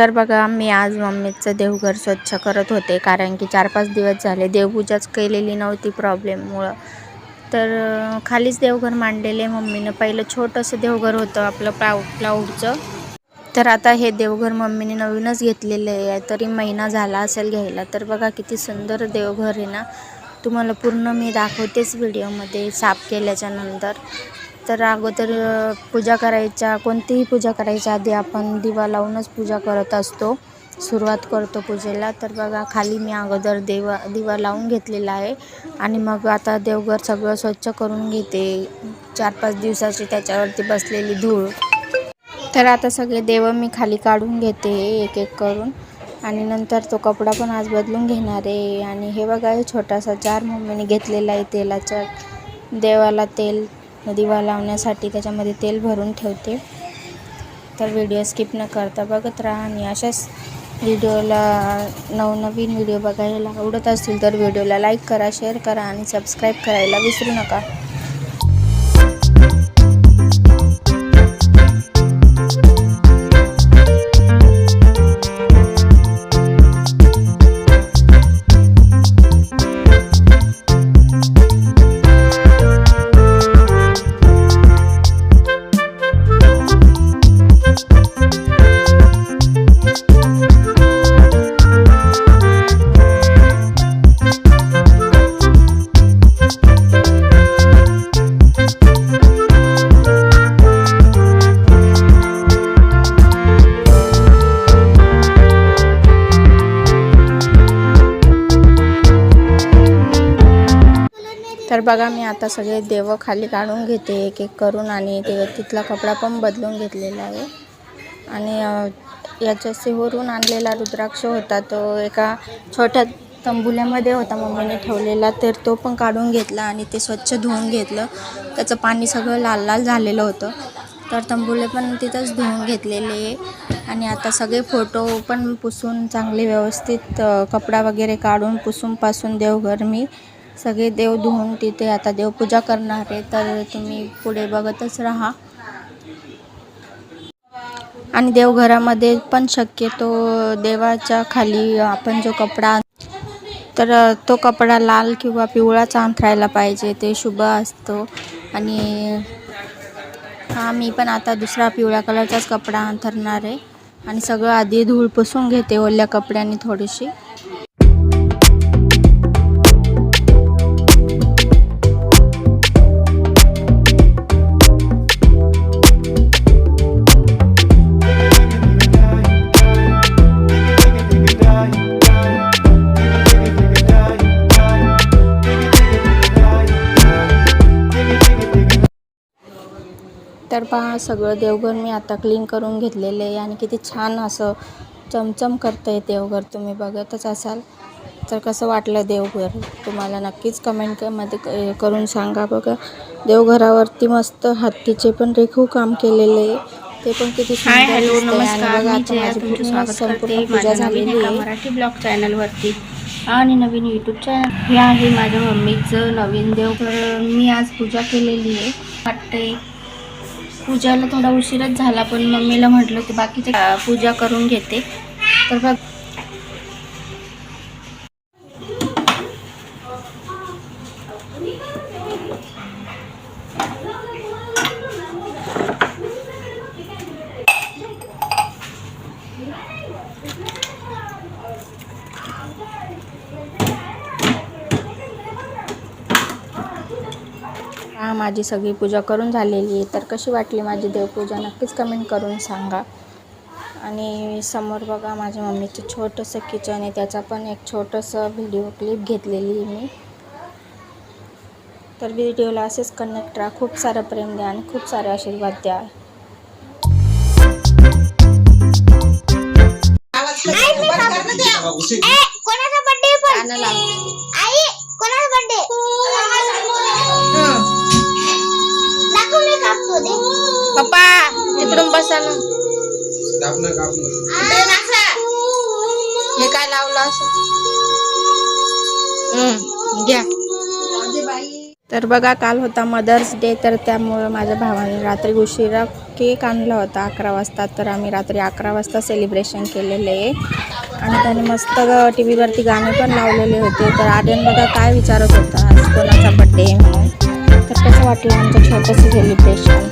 तर बघा मी आज मम्मीचं देवघर स्वच्छ करत होते कारण की चार पाच दिवस झाले देवपूजाच केलेली नव्हती प्रॉब्लेममुळं. तर खालीच देवघर मांडलेले मम्मीनं. पहिलं छोटंसं देवघर होतं आपलं प्लाऊ प्लाऊडचं तर आता हे देवघर मम्मीने नवीनच घेतलेलं आहे. तरी महिना झाला असेल घ्यायला. तर बघा किती सुंदर देवघर आहे ना. तुम्हाला पूर्ण मी दाखवतेच व्हिडिओमध्ये साफ केल्याच्यानंतर. तर अगोदर पूजा करायच्या कोणतीही पूजा करायच्या आधी आपण दिवा लावूनच पूजा करत असतो. सुरुवात करतो पूजेला. तर बघा खाली मी अगोदर देवा दिवा लावून घेतलेला आहे. आणि मग आता देवघर सगळं स्वच्छ करून घेते. चार पाच दिवसाची त्याच्यावरती बसलेली धूळ. तर आता सगळे देव मी खाली काढून घेते एक एक करून. आणि नंतर तो कपडा पण आज बदलून घेणार आहे. आणि हे बघा हे छोटासा जार मम्मीने घेतलेला आहे तेलाच्या देवाला तेल. दिवा लावण्यासाठी त्याच्यामध्ये तेल भरून ठेवते. तर व्हिडिओ स्किप न करता बघत राहा. आणि अशाच व्हिडिओला नवनवीन व्हिडिओ बघायला आवडत असतील तर व्हिडिओला लाईक करा शेअर करा आणि सबस्क्राईब करायला विसरू नका. तर बघा मी आता सगळे देव खाली काढून घेते एक एक करून आणि ते तिथला कपडा पण बदलून घेतलेला आहे. आणि याच्या सिहोरून आणलेला रुद्राक्ष होता तो एका छोट्या तंबुल्यामध्ये होता. मम्मीने ठेवलेला तर तो पण काढून घेतला आणि ते स्वच्छ धुवून घेतलं. त्याचं पाणी सगळं लाल लाल झालेलं होतं. तर तंबुले पण तिथंच धुवून घेतलेले. आहे आणि आता सगळे फोटो पण पुसून चांगले व्यवस्थित कपडा वगैरे काढून पुसून पासून देवघर मी सगळे देव धुवून तिथे आता देवपूजा करणार आहे तर तुम्ही पुढे बघतच राहा. आणि देवघरामध्ये पण शक्यतो देवाच्या खाली आपण जो कपडा तर तो कपडा लाल किंवा पिवळाच अंथरायला पाहिजे ते शुभ असतो. आणि हा मी पण आता दुसरा पिवळ्या कलरचाच कपडा अंथरणार आहे. आणि सगळं आधी धूळ पुसून घेते ओल्या कपड्याने थोडीशी. तर पहा सगळं देवघर मी आता क्लीन करून घेतलेलं आहे आणि किती छान असं चमचम करतं आहे देवघर. तुम्ही बघतच असाल. तर कसं वाटलं देवघर? तुम्हाला नक्कीच कमेंटमध्ये करून सांगा बघा. देवघरावरती मस्त हत्तीचे पण रेखीव काम केलेले आहे. ते पण किती हाय सुंदर हॅलो नमस्कार. मी जया तुमचं स्वागत करते. माझ्या नवीन एका मराठी ब्लॉग चॅनलवरती आणि नवीन यूट्यूब चॅनल हे आहे माझ्या मम्मीचं नवीन देवघर. मी आज पूजा केलेली आहे. वाटते पूजाला थोडा उशीरच झाला पण मम्मीला म्हटलं की बाकीचे पूजा करून घेते. तर बघ हा माझी सगळी पूजा करून झालेली आहे. तर कशी वाटली माझी देवपूजा? नक्कीच कमेंट करून सांगा. आणि समोर बघा माझ्या मम्मीचं छोटंसं किचन आहे. त्याचा पण एक छोटंसं व्हिडिओ क्लिप घेतलेली आहे मी. तर व्हिडिओला असेच कनेक्ट राहा. खूप सारं प्रेम द्या आणि खूप सारे आशीर्वाद द्या. बसा ना. हे काय लावलं असं? घ्या. तर बघा काल होता मदर्स डे तर त्यामुळं माझ्या भावाने रात्री उशिरा केक आणला होता अकरा वाजता. तर आम्ही रात्री अकरा वाजता सेलिब्रेशन केलेलं आहे. आणि त्याने मस्त टी व्हीवरती गाणे पण लावलेले होते. तर आर्यन बघा काय विचारत होता आज कोणाचा बड्डे म्हणून. तर कसं वाटलं आमचं छोटंसं सेलिब्रेशन